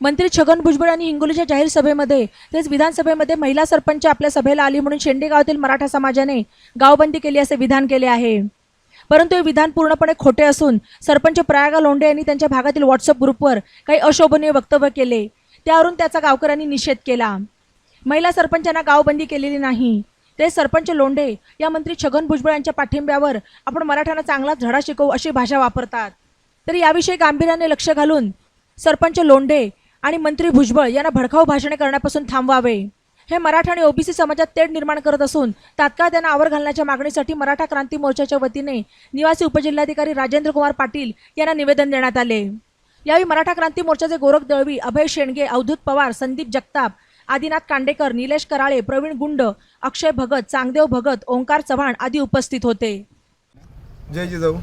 मंत्री छगन भुजबळ यांनी हिंगोलीच्या जाहीर सभेमध्ये तेच विधानसभेमध्ये महिला सरपंच आपल्या सभेला आली म्हणून शेंडे गावातील मराठा समाजाने गावबंदी केली असे विधान केले आहे. परंतु हे विधान पूर्णपणे खोटे असून सरपंच प्रयागा लोंढे यांनी त्यांच्या भागातील व्हॉट्सअप ग्रुपवर काही अशोभनीय वक्तव्य केले. त्यावरून त्याचा गावकऱ्यांनी निषेध केला. महिला सरपंचांना गावबंदी केलेली नाही. ते सरपंच लोंढे या मंत्री छगन भुजबळ यांच्या पाठिंब्यावर आपण मराठ्यांना चांगला धडा शिकवू अशी भाषा वापरतात. तर याविषयी गांभीर्याने लक्ष घालून सरपंच लोंढे आणि मंत्री भुजबळ यांना भडकाऊ भाषणे करण्यापासून थांबवावे. हे मराठा आणि ओबीसी समाजात तेढ निर्माण करत असून तात्काळ त्यांना आवर घालण्याच्या मागणीसाठी मराठा क्रांती मोर्चाच्या वतीने निवासी उपजिल्हाधिकारी राजेंद्र कुमार पाटील यांना निवेदन देण्यात आले. यावेळी मराठा क्रांती मोर्चाचे गोरख दळवी अभय शेंडगे अवधूत पवार संदीप जगताप आदिनाथ कांडेकर निलेश कराळे प्रवीण गुंड अक्षय भगत चांगदेव भगत ओंकार चव्हाण आदी उपस्थित होते. जय जिजाऊ.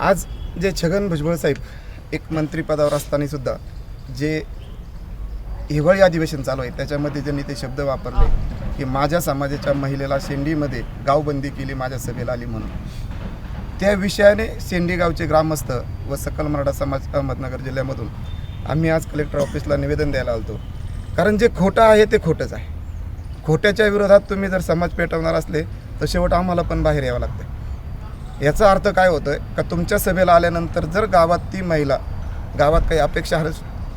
आज जे छगन भुजबळ साहेब एक मंत्रीपदावर असताना सुद्धा जे हिवाळी अधिवेशन चालू आहे त्याच्यामध्ये ज्यांनी ते शब्द वापरले की माझ्या समाजाच्या महिलेला शेंडीमध्ये गावबंदी केली माझ्या सभेला आली म्हणून. त्या विषयाने शेंडी गावचे ग्रामस्थ व सकल मराठा समाज अहमदनगर जिल्ह्यामधून आम्ही आज कलेक्टर ऑफिसला निवेदन द्यायला आलतो. कारण जे खोटं आहे ते खोटंच आहे. खोट्याच्या विरोधात तुम्ही जर समाज पेटवणार असले तर शेवट आम्हाला पण बाहेर यावं लागतं याचा अर्थ काय होतं आहे का तुमच्या सभेला आल्यानंतर जर गावात ती महिला गावात काही अपेक्षा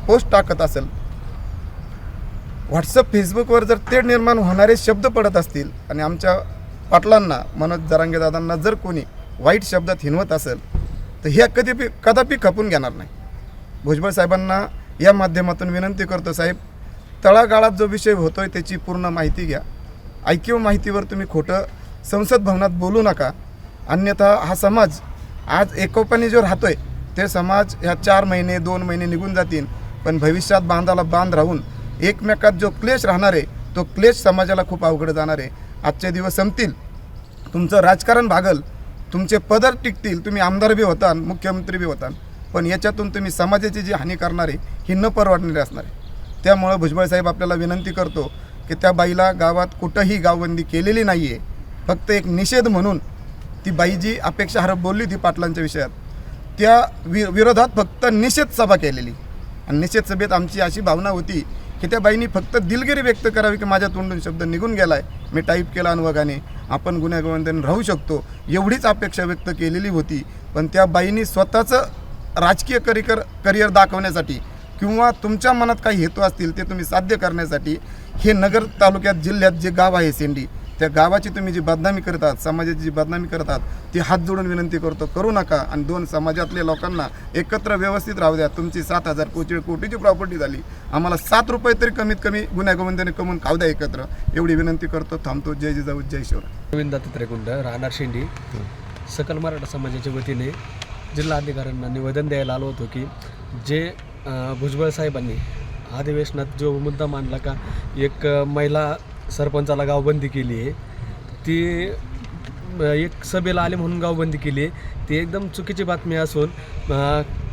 पोस्ट टाकत असेल व्हॉट्सअप फेसबुकवर जर तेढ निर्माण होणारे शब्द पडत असतील आणि आमच्या पाटलांना मनोज जरांगे दादांना जर कोणी वाईट शब्दात हिनवत असेल तर हे कधी कदापि खपून घेणार नाही. भुजबळ साहेबांना या माध्यमातून विनंती करतो साहेब तळागाळात जो विषय होतो आहे त्याची पूर्ण माहिती घ्या. ऐकीव माहितीवर तुम्ही खोटं संसद भवनात बोलू नका. अन्यथा हा समाज आज एकोपाने जो राहतोय ते समाज ह्या चार महिने दोन महिने निघून जातील. पण भविष्यात बांधाला बांध राहून एकमेकात जो क्लेश राहणार आहे तो क्लेश समाजाला खूप अवघड जाणार आहे. आजचे दिवस संपतील. तुमचं राजकारण भागल तुमचे पदर टिकतील तुम्ही आमदार बी होता मुख्यमंत्री बी होता. पण याच्यातून तुम्ही समाजाची जी हानी करणार आहे ही न परवडणारी असणार आहे. त्यामुळं भुजबळ साहेब आपल्याला विनंती करतो की त्या बाईला गावात कुठंही गावबंदी केलेली नाही आहे फक्त एक निषेध म्हणून ती बाई जी अपेक्षाहार बोलली होती पाटलांच्या विषयात त्या वि विरोधात फक्त निषेध सभा केलेली. आणि निषेध सभेत आमची अशी भावना होती की त्या बाईंनी फक्त दिलगिरी व्यक्त करावी की माझ्या तोंडून शब्द निघून गेलाय. मी टाईप केला अनुवागाने आपण गुन्हेगारांनी राहू शकतो एवढीच अपेक्षा व्यक्त केलेली होती. पण त्या बाईंनी स्वतःचं राजकीय करिकर करिअर दाखवण्यासाठी किंवा तुमच्या मनात काही हेतू असतील ते तुम्ही साध्य करण्यासाठी हे नगर तालुक्यात जिल्ह्यात जे गाव आहे सेंडी त्या गावाची तुम्ही जी बदनामी करतात समाजाची जी बदनामी करतात ती हात जोडून विनंती करतो करू नका. आणि दोन समाजातल्या लोकांना एकत्र व्यवस्थित राहू द्या. तुमची सात हजार कोटी कोटीची प्रॉपर्टी झाली. आम्हाला सात रुपये तरी कमीत कमी गुन्हेगोविंदाने कमवून खाऊ द्या एकत्र. एवढी विनंती करतो. थांबतो. जय जिजाऊ जय शिवराय. गोविंद दत्तात्रय राहणार शेंडी. सकल मराठा समाजाच्या वतीने जिल्हाधिकाऱ्यांना निवेदन द्यायला आलो होतो की जे भुजबळ साहेबांनी अधिवेशनात जो मुद्दा मांडला का एक महिला सरपंचाला गावबंदी केली आहे. ती एक सभेला आले म्हणून गावबंदी केली आहे. ती एकदम चुकीची बातमी असून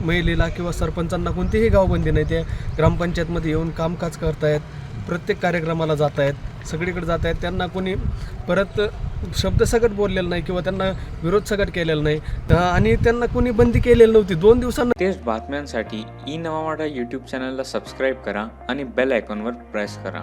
महिलेला किंवा सरपंचांना कोणतीही गावबंदी नाही. ते ग्रामपंचायतमध्ये येऊन कामकाज करतायत प्रत्येक कार्यक्रमाला जात आहेत सगळीकडे जात आहेत त्यांना कोणी परत शब्दसकट बोललेलं नाही किंवा त्यांना विरोध सगट केलेला नाही. आणि त्यांना कोणी बंदी केलेली नव्हती. दोन दिवसांना तेच बातम्यांसाठी ई नवा यूट्यूब चॅनलला सबस्क्राईब करा आणि बेल आयकॉनवर प्रेस करा.